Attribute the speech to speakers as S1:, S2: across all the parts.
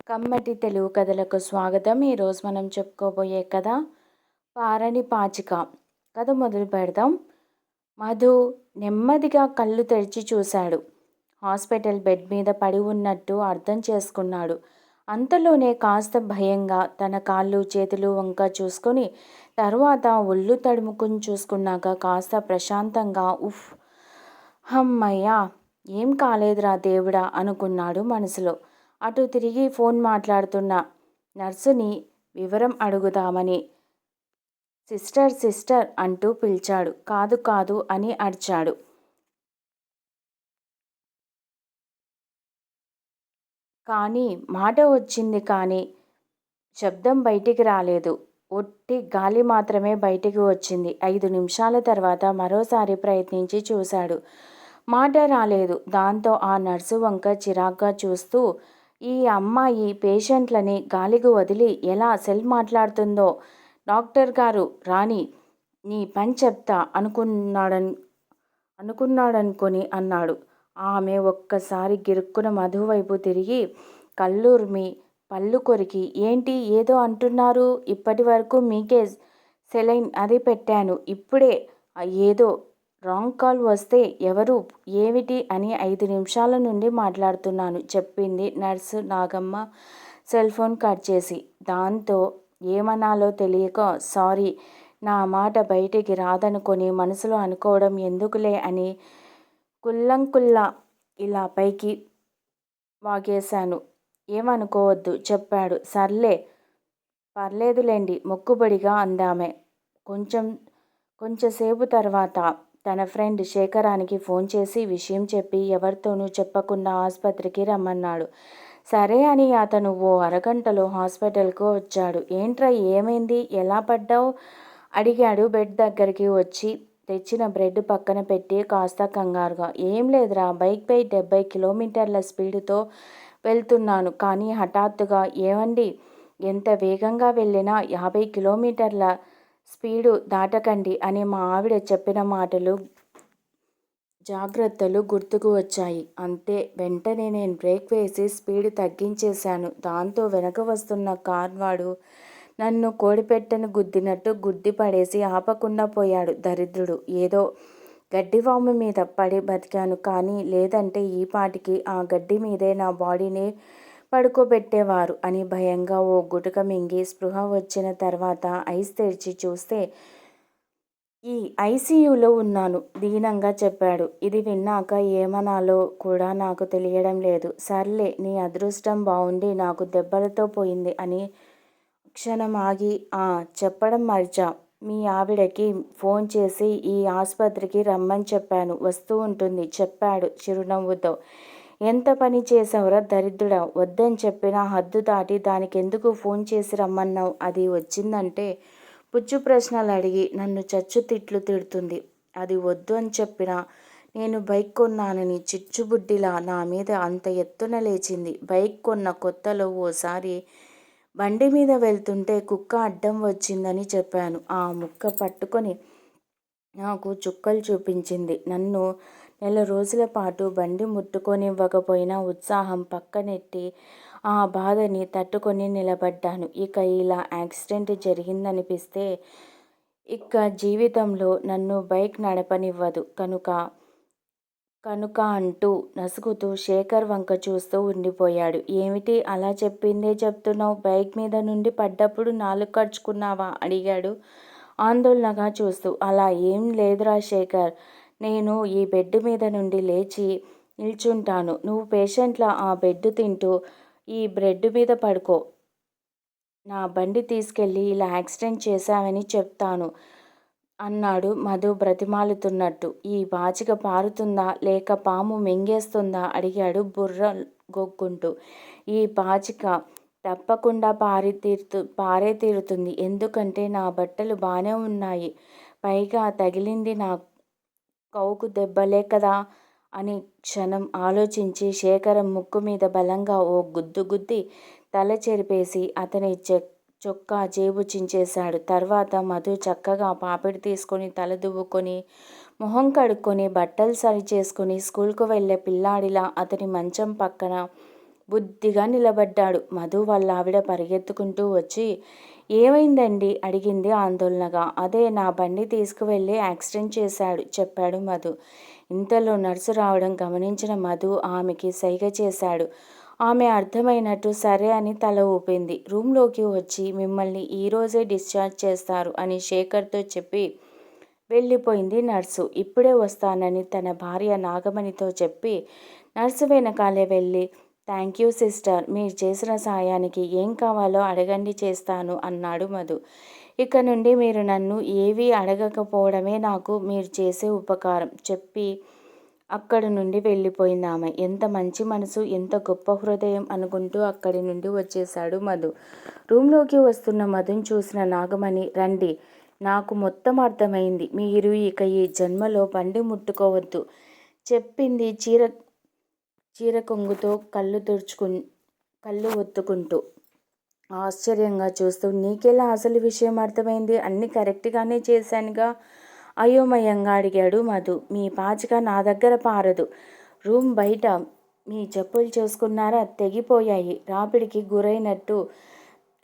S1: కమ్మటి తెలుగు కథలకు స్వాగతం. ఈరోజు మనం చెప్పుకోబోయే కథ పారని పాచిక. కథ మొదలు పెడదాం. మధు నెమ్మదిగా కళ్ళు తెరిచి చూశాడు. హాస్పిటల్ బెడ్ మీద పడి ఉన్నట్టు అర్థం చేసుకున్నాడు. అంతలోనే కాస్త భయంగా తన కాళ్ళు చేతులు వంక చూసుకొని తర్వాత ఒళ్ళు తడుముకుని చూసుకున్నాక కాస్త ప్రశాంతంగా ఉఫ్ హమ్మయ్యా ఏం కాలేదురా దేవుడా అనుకున్నాడు మనసులో. అటు తిరిగి ఫోన్ మాట్లాడుతున్న. నర్సుని వివరం అడుగుదామని. సిస్టర్ సిస్టర్ అంటూ పిలిచాడు. కాదు కాదు అని అడిచాడు కానీ మాట వచ్చింది కానీ శబ్దం బయటికి రాలేదు. ఒట్టి గాలి మాత్రమే బయటికి వచ్చింది. ఐదు నిమిషాల తర్వాత మరోసారి ప్రయత్నించి చూశాడు. మాట రాలేదు. దాంతో ఆ నర్సు వంక చిరాగ్గా చూస్తూ ఈ అమ్మాయి పేషెంట్లని గాలికి వదిలి ఎలా సెల్ మాట్లాడుతుందో డాక్టర్ గారు రాణి నీ పని చెప్తా అనుకున్నాడని అనుకున్నాడనుకొని అన్నాడు. ఆమె ఒక్కసారి గిరుక్కున మధు వైపు తిరిగి కళ్ళూర్మి పళ్ళు కొరికి ఏంటి ఏదో అంటున్నారు? ఇప్పటి వరకు మీకే సెలైన్ అది పెట్టాను ఇప్పుడే ఏదో రాంగ్ కాల్ వస్తే ఎవరు? ఏమిటి? అని ఐదు నిమిషాల నుండి మాట్లాడుతున్నాను చెప్పింది nurse Nagamma cell phone cut చేసి. దాంతో ఏమనాలో తెలియక సారీ నా మాట బయటికి రాదనుకొని మనసులో అనుకోవడం ఎందుకులే అని కుల్లంకుల్లా ఇలా పైకి వాగేశాను. ఏమనుకోవద్దు చెప్పాడు. సర్లే పర్లేదులేండి మొక్కుబడిగా అందామే. కొంచెం కొంచెంసేపు తర్వాత తన ఫ్రెండ్ శేఖరానికి ఫోన్ చేసి విషయం చెప్పి ఎవరితోనూ చెప్పకుండా ఆసుపత్రికి రమ్మన్నాడు. సరే అని అతను ఓ అరగంటలో హాస్పిటల్కు వచ్చాడు. ఏంట్రా ఏమైంది? ఎలా పడ్డావు? అడిగాడు బెడ్ దగ్గరికి వచ్చి. తెచ్చిన బ్రెడ్ పక్కన పెట్టి కాస్త కంగారుగా. ఏం లేదురా బైక్పై డెబ్బై కిలోమీటర్ల స్పీడ్తో వెళ్తున్నాను. కానీ హఠాత్తుగా ఏమండి ఎంత వేగంగా వెళ్ళినా యాభై కిలోమీటర్ల స్పీడు దాటకండి అని మా ఆవిడ చెప్పిన మాటలు జాగ్రత్తలు గుర్తుకు వచ్చాయి. అంతే వెంటనే నేను బ్రేక్ వేసి స్పీడ్ తగ్గించేశాను. దాంతో వెనక వస్తున్న కార్ వాడు నన్ను కోడిపెట్టను గుద్దినట్టు గుద్ది పడేసి ఆపకుండా పోయాడు. దరిద్రుడు. ఏదో గడ్డివాము మీద పడి బతికాను. కానీ లేదంటే ఈ పాటికి ఆ గడ్డి మీదే నా బాడీని పడుకోబెట్టేవారు అని భయంగా ఓ గుటక మింగి స్పృహ వచ్చిన తర్వాత ఐస్ తెరిచి చూస్తే ఈ ఐసీయూలో ఉన్నాను దీనంగా చెప్పాడు. ఇది విన్నాక ఏమనాలో కూడా నాకు తెలియడం లేదు. సర్లే నీ అదృష్టం బాగుండి నాకు దెబ్బలతో పోయింది అని క్షణం ఆగి ఆ చెప్పడం మర్చా. మీ ఆవిడకి ఫోన్ చేసి ఈ ఆసుపత్రికి రమ్మని చెప్పాను. వస్తూ ఉంటుంది చెప్పాడు చిరునవ్వుతో. ఎంత పని చేసావురా దరిద్రుడా? వద్దని చెప్పినా హద్దు దాటి దానికి ఎందుకు ఫోన్ చేసి రమ్మన్నావు? అది వచ్చిందంటే పుచ్చు ప్రశ్నలు అడిగి నన్ను చచ్చు తిట్లు తిడుతుంది. అది వద్దు అని చెప్పినా నేను బైక్ కొన్నానని చిచ్చుబుడ్డిలా నా మీద అంత ఎత్తున లేచింది. బైక్ కొన్న కొత్తలో ఓసారి బండి మీద వెళ్తుంటే కుక్క అడ్డం వచ్చిందని చెప్పాను. ఆ ముక్క పట్టుకొని నాకు చుక్కలు చూపించింది. నన్ను నెల రోజుల పాటు బండి ముట్టుకొనివ్వకపోయినా ఉత్సాహం పక్కనెట్టి ఆ బాధని తట్టుకొని నిలబడ్డాను. ఇక ఇలా యాక్సిడెంట్ జరిగిందనిపిస్తే ఇక జీవితంలో నన్ను బైక్ నడపనివ్వదు. కనుక కనుక అంటూ నసుగుతూ శేఖర్ వంక చూస్తూ ఉండిపోయాడు. ఏమిటి అలా చెప్పిందే చెప్తున్నావు? బైక్ మీద నుండి పడ్డప్పుడు నాలుగు ఖర్చుకున్నావా? అడిగాడు ఆందోళనగా చూస్తూ. అలా ఏం లేదురా శేఖర్. నేను ఈ బెడ్ మీద నుండి లేచి నిల్చుంటాను. నువ్వు పేషెంట్లా ఆ బెడ్ తింటూ ఈ బ్రెడ్ మీద పడుకో. నా బండి తీసుకెళ్ళి ఇలా యాక్సిడెంట్ చేశావని చెప్తాను అన్నాడు మధు బ్రతిమాలుతున్నట్టు. ఈ బాచిక పారుతుందా? లేక పాము మింగేస్తుందా? అడిగాడు బుర్ర గొక్కుంటూ ఈ బాచిక తప్పకుండా పారి తీరుతు పారే తీరుతుంది. ఎందుకంటే నా బట్టలు బాగానే ఉన్నాయి. పైగా తగిలింది నాకు. కౌకు దెబ్బలే కదా? అని క్షణం ఆలోచించి శేఖరం ముక్కు మీద బలంగా ఓ గుద్దు గుద్ది తల చెరిపేసి అతని చె చొక్కా జేబు చించేశాడు. తర్వాత మధు చక్కగా పాపిడి తీసుకొని తల దువ్వుకొని మొహం కడుక్కొని బట్టలు సరి చేసుకుని స్కూల్కు వెళ్ళే పిల్లాడిలా అతని మంచం పక్కన బుద్ధిగా నిలబడ్డాడు. మధు వాళ్ళ ఆవిడ పరిగెత్తుకుంటూ వచ్చి ఏమైందండి? అడిగింది ఆందోళనగా. అదే నా బండి తీసుకువెళ్ళి యాక్సిడెంట్ చేశాడు చెప్పాడు మధు. ఇంతలో నర్సు రావడం గమనించిన మధు ఆమెకి సైగ చేశాడు. ఆమె అర్థమైనట్టు సరే అని తల ఊపింది. రూమ్లోకి వచ్చి మిమ్మల్ని ఈరోజే డిశ్చార్జ్ చేస్తారు అని శేఖర్తో చెప్పి వెళ్ళిపోయింది నర్సు. ఇప్పుడే వస్తానని తన భార్య నాగమణితో చెప్పి నర్సు వెనకాలే వెళ్ళి థ్యాంక్ యూ సిస్టర్. మీరు చేసిన సాయానికి ఏం కావాలో అడగండి చేస్తాను అన్నాడు మధు. ఇక నుండి మీరు నన్ను ఏవీ అడగకపోవడమే నాకు మీరు చేసే ఉపకారం. చెప్పి అక్కడి నుండి వెళ్ళిపోయింది ఆమె. ఎంత మంచి మనసు ఎంత గొప్ప హృదయం అనుకుంటూ అక్కడి నుండి వచ్చేశాడు మధు. రూమ్లోకి వస్తున్న మధుని చూసిన నాగమణి రండి నాకు మొత్తం అర్థమైంది. మీరు ఇక ఈ జన్మలో బండి ముట్టుకోవద్దు. చెప్పింది చీర చీర కొంగుతో కళ్ళు తుడుచుకు కళ్ళు ఒత్తుకుంటూ ఆశ్చర్యంగా చూస్తూ నీకెలా అసలు విషయం అర్థమైంది? అన్నీ కరెక్ట్గానే చేశానుగా అయోమయంగా అడిగాడు మధు. మీ పాచిక నా దగ్గర పారదు. రూమ్ బయట. మీ చెప్పులు చూసుకున్నారా? తెగిపోయాయి. రాపిడికి గురైనట్టు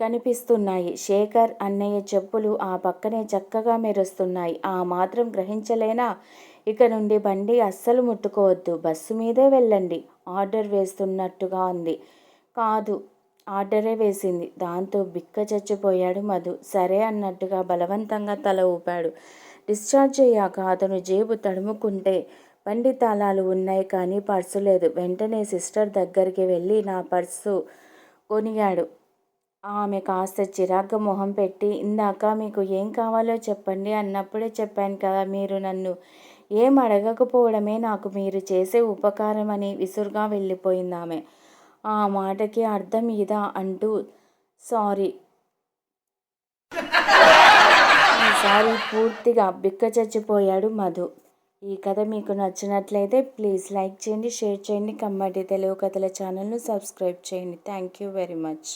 S1: కనిపిస్తున్నాయి. శేఖర్ అన్నయ్య చెప్పులు ఆ పక్కనే చక్కగా మెరుస్తున్నాయి. ఆ మాత్రం గ్రహించలేనా? ఇక నుండి బండి అస్సలు ముట్టుకోవద్దు. బస్సు మీదే వెళ్ళండి. ఆర్డర్ వేస్తున్నట్టుగా ఉంది. కాదు ఆర్డరే వేసింది. దాంతో బిక్క చచ్చిపోయాడు మధు. సరే అన్నట్టుగా బలవంతంగా తల ఊపాడు. డిశ్చార్జ్ అయ్యాక అతను జేబు తడుముకుంటే బండి తాళాలు ఉన్నాయి కానీ పర్సు లేదు. వెంటనే సిస్టర్ దగ్గరికి వెళ్ళి నా పర్సు కొనిగాడు ఆమె కాస్త చిరాగ్గా మొహం పెట్టి ఇందాక మీకు ఏం కావాలో చెప్పండి అన్నప్పుడే చెప్పాను కదా మీరు నన్ను ఏం అడగకపోవడమే నాకు మీరు చేసే ఉపకారం అని విసురుగా వెళ్ళిపోయిందామె. ఆ మాటకి అర్థం ఇదా అంటూ సారీ. ఈసారి పూర్తిగా బిక్క చచ్చిపోయాడు మధు. ఈ కథ మీకు నచ్చినట్లయితే ప్లీజ్ లైక్ చేయండి షేర్ చేయండి కమ్మటి తెలుగు కథల ఛానల్ను సబ్స్క్రైబ్ చేయండి. Thank you very much.